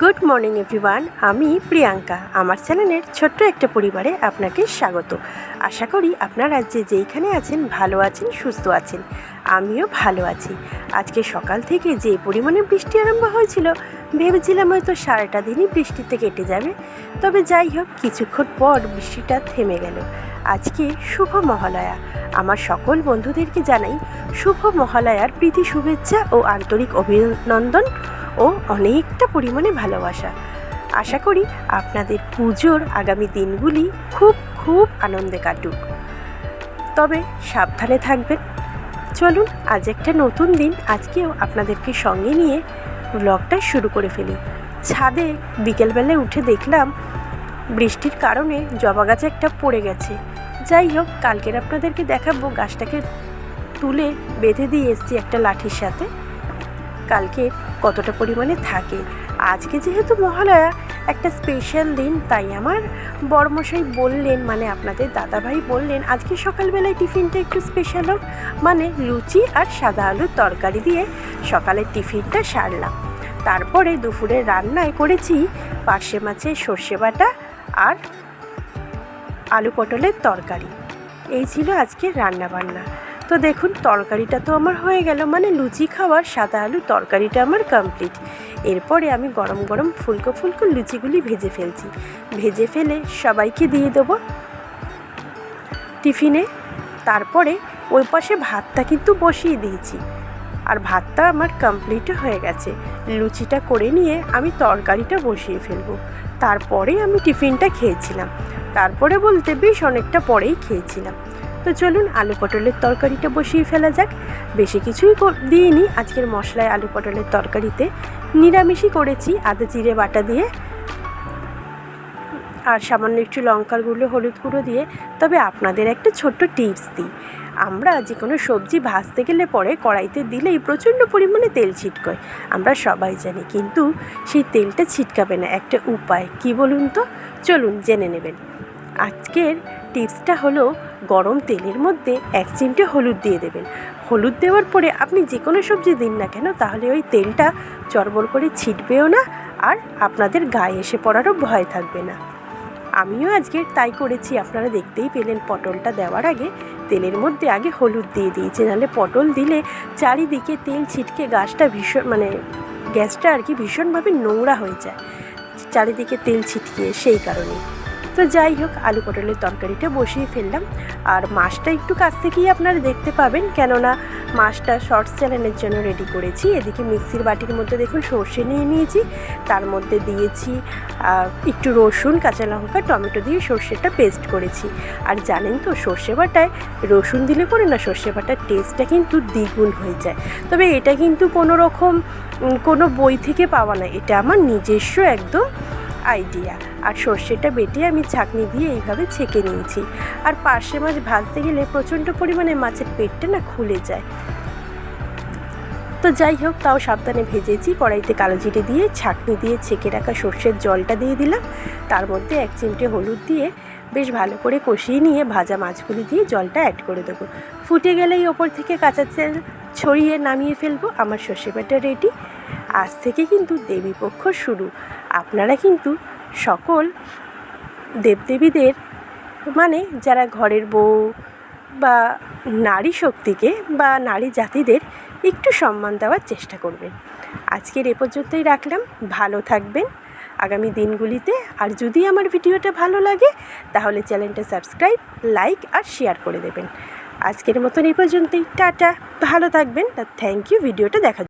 Good morning everyone আমি প্রিয়াঙ্কা। আমার চ্যানেলের ছোট্ট একটা পরিবারে আপনাকে স্বাগত। আশা করি আপনারা যে যেইখানে আছেন, ভালো আছেন, সুস্থ আছেন। আমিও ভালো আছি। আজকে সকাল থেকে যে পরিমাণে বৃষ্টি আরম্ভ হয়েছিল, ভেবেছিলাম হয়তো সারাটা দিনই বৃষ্টিতে কেটে যাবে। তবে যাই হোক, কিছুক্ষণ পর বৃষ্টিটা থেমে গেল। আজকে শুভ মহালয়া। আমার সকল বন্ধুদেরকে জানাই শুভ মহালয়ার প্রীতি শুভেচ্ছা ও আন্তরিক অভিনন্দন। ও অনেকটা পরিমাণে ভালোবাসা। আশা করি আপনাদের পুজোর আগামী দিনগুলি খুব খুব আনন্দে কাটুক। তবে সাবধানে থাকবেন। চলুন, আজ একটা নতুন দিন। আজকেও আপনাদেরকে সঙ্গে নিয়ে ব্লগটা শুরু করে ফেলি। ছাদে বিকেলবেলায় উঠে দেখলাম বৃষ্টির কারণে জবা গাছ একটা পড়ে গেছে। যাই হোক, কালকের আপনাদেরকে দেখাবো। গাছটাকে তুলে বেঁধে দিয়ে এসছি একটা লাঠির সাথে। কালকে কতটা পরিমাণে থাকে। আজকে যেহেতু মহালয়া, একটা স্পেশাল দিন, তাই আমার বড়মশাই বললেন মানে আপনাদের দাদাভাই বললেন, আজকে সকালবেলায় টিফিনটা একটু স্পেশাল হোক মানে লুচি আর সাদা আলুর তরকারি দিয়ে সকালের টিফিনটা সারলাম। তারপরে দুপুরে রান্নায় করেছি পার্শে মাছের সর্ষে বাটা আর আলু পটলের তরকারি। এই ছিল আজকে রান্না বান্না তো দেখুন, তরকারিটা তো আমার হয়ে গেল মানে লুচি খাওয়ার সাদা আলু তরকারিটা আমার কমপ্লিট এরপরে আমি গরম গরম ফুলকো ফুলকো লুচিগুলি ভেজে ফেলছি। ভেজে ফেলে সবাইকে দিয়ে দেবো টিফিনে। তারপরে ওই পাশে ভাতটা কিন্তু বসিয়ে দিয়েছি। আর ভাতটা আমার কমপ্লিট হয়ে গেছে। লুচিটা করে নিয়ে আমি তরকারিটা বসিয়ে ফেলব। তারপরে আমি টিফিনটা খেয়েছিলাম। তারপরে বলতে বেশ অনেকটা পরেই খেয়েছিলাম। তো চলুন আলু পটলের তরকারিটা বসিয়ে ফেলা যাক। বেশি কিছুই দিইনি, আজকের মশলায় আলু পটলের তরকারিতে নিরামিষই করেছি, আদা, জিরে, বাটা দিয়ে। আর সামান্য একটু লঙ্কার গুঁড়ো, হলুদ গুঁড়ো দিয়ে, তবে আপনাদের একটা ছোট্ট টিপস দিই। আমরা যে কোনো সবজি ভাজতে গেলে পরে কড়াইতে দিলেই প্রচণ্ড পরিমাণে তেল ছিটকয়, আমরা সবাই জানি। কিন্তু সেই তেলটা ছিটকাবে না, একটা উপায়। কি বলুন তো? চলুন জেনে নেবেন। আজকের টিপসটা হলো গরম তেলের মধ্যে এক চিমটে হলুদ দিয়ে দেবেন। হলুদ দেওয়ার পরে আপনি যে কোনো সবজি দিন না কেন, তাহলে ওই তেলটা চরবর করে ছিটবেও না আর আপনাদের গায়ে এসে পড়ারও ভয় থাকবে না। আমিও আজকে তাই করেছি, আপনারা দেখতেই পেলেন পটলটা দেওয়ার আগে। তেলের মধ্যে আগে হলুদ দিয়ে দিয়েছি, নাহলে পটল দিলে চারিদিকে তেল ছিটকে গাছটা ভীষণ মানে গ্যাসটা আর কি ভীষণভাবে নোংরা হয়ে যায়। চারিদিকে তেল ছিটকে, সেই কারণে তো যাই হোক, আলু পটলের তরকারিটা বসিয়ে ফেললাম। আর মাছটা একটু কাছ থেকেই আপনারা দেখতে পাবেন, কেননা মাছটা শর্টস চ্যানেলের জন্য রেডি করেছি। এদিকে মিক্সির বাটির মধ্যে দেখুন সর্ষে নিয়ে নিয়েছি, তার মধ্যে দিয়েছি একটু রসুন, কাঁচা লঙ্কা, টমেটো দিয়ে সর্ষেটা পেস্ট করেছি। আর জানেন তো, সর্ষে বাটায় রসুন দিলে পরে না সর্ষে বাটার টেস্টটা কিন্তু দ্বিগুণ হয়ে যায়। তবে এটা কিন্তু কোনো রকম কোনো বই থেকে পাওয়া না। এটা আমার নিজস্ব একদম আইডিয়া আর সর্ষেটা বেটে আমি ছাঁকনি দিয়ে এইভাবে ছেঁকে নিয়েছি। আর পার্শে মাছ ভাজতে গেলে প্রচণ্ড পরিমাণে মাছের পেটটা না খুলে যায়। তো যাই হোক, তাও সাবধানে ভেজেছি, কড়াইতে কালো জিরে দিয়ে ছাঁকনি দিয়ে ছেঁকে রাখা সর্ষের জলটা দিয়ে দিলাম। তার মধ্যে এক চিমটে হলুদ দিয়ে বেশ ভালো করে কষিয়ে নিয়ে ভাজা মাছগুলি দিয়ে জলটা অ্যাড করে দেবো। ফুটে গেলেই ওপর থেকে কাঁচা ছড়িয়ে নামিয়ে ফেলব। আমার সর্ষে বাটা রেডি। আজ থেকে কিন্তু দেবীপক্ষ শুরু। আপনারা কিন্তু সকল দেবদেবীদের মানে যারা ঘরের বউ বা নারী শক্তিকে বা নারী জাতিদের একটু সম্মান দেওয়ার চেষ্টা করবেন। আজকের এ পর্যন্তই রাখলাম। ভালো থাকবেন। আগামী দিনগুলিতে আর যদি আমার ভিডিওটা ভালো লাগে, তাহলে চ্যানেলটা সাবস্ক্রাইব, লাইক আর শেয়ার করে দেবেন। আজকের মতন এই পর্যন্তই। টাটা। ভালো থাকবেন। আর থ্যাংক ইউ। ভিডিওটা দেখার।